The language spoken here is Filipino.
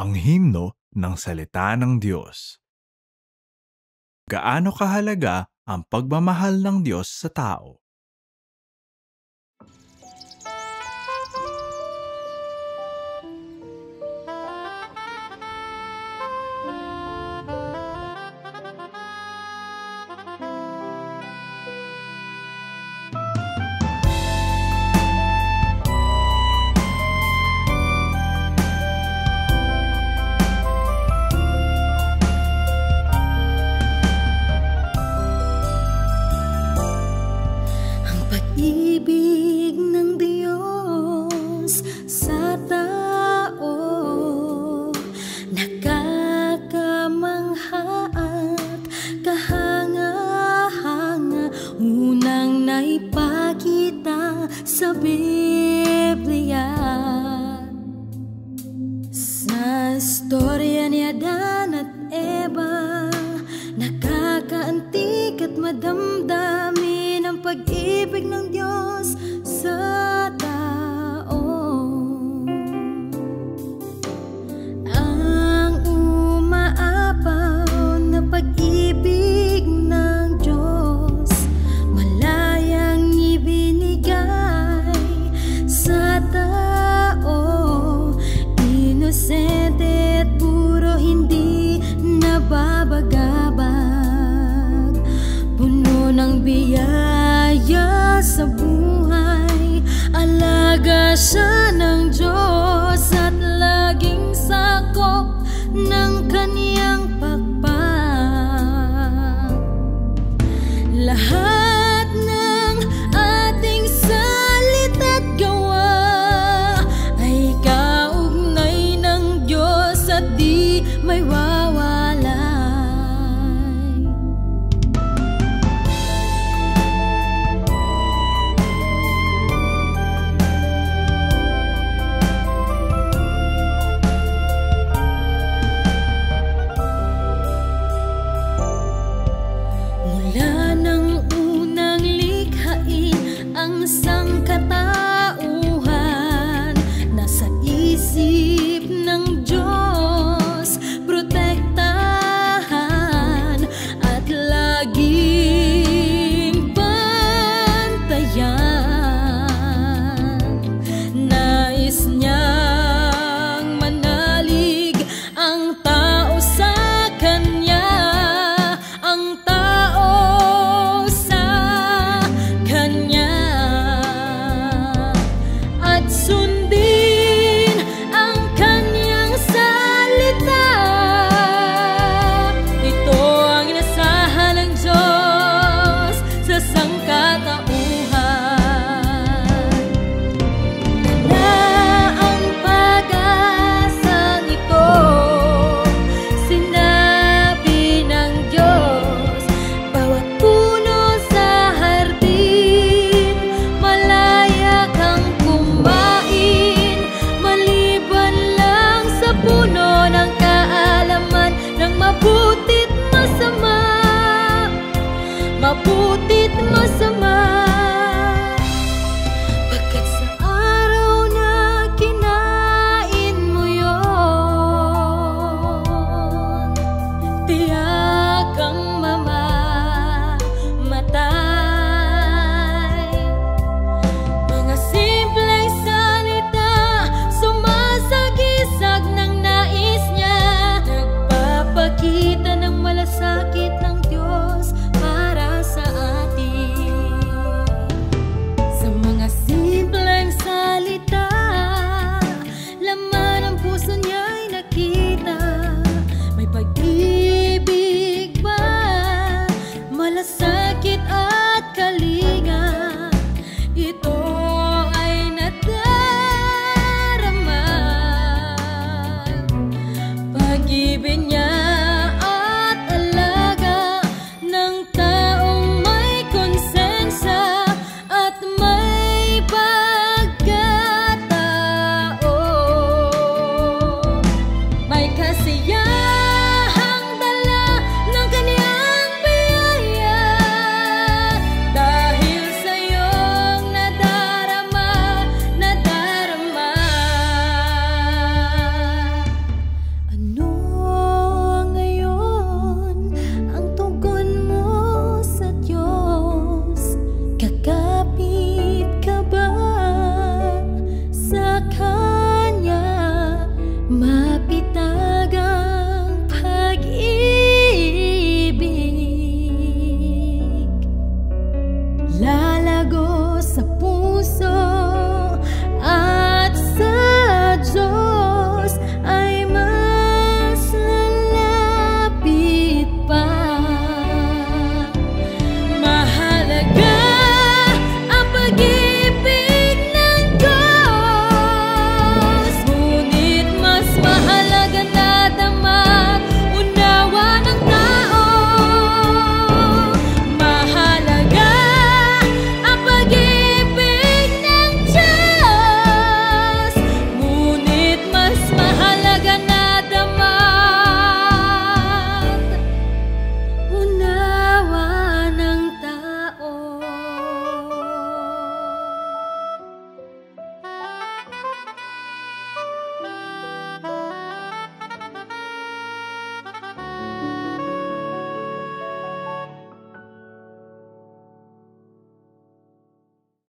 ang himno ng salita ng Diyos. Gaano kahalaga ang pagmamahal ng Diyos sa tao? Biblia. Sa istorya ni Adan at Eva Nakakaantik at madamdamin ang pag-ibig ng Diyos. may wawalay Mula ng unang likhain ang sang Mabuti't masama. kanya mapit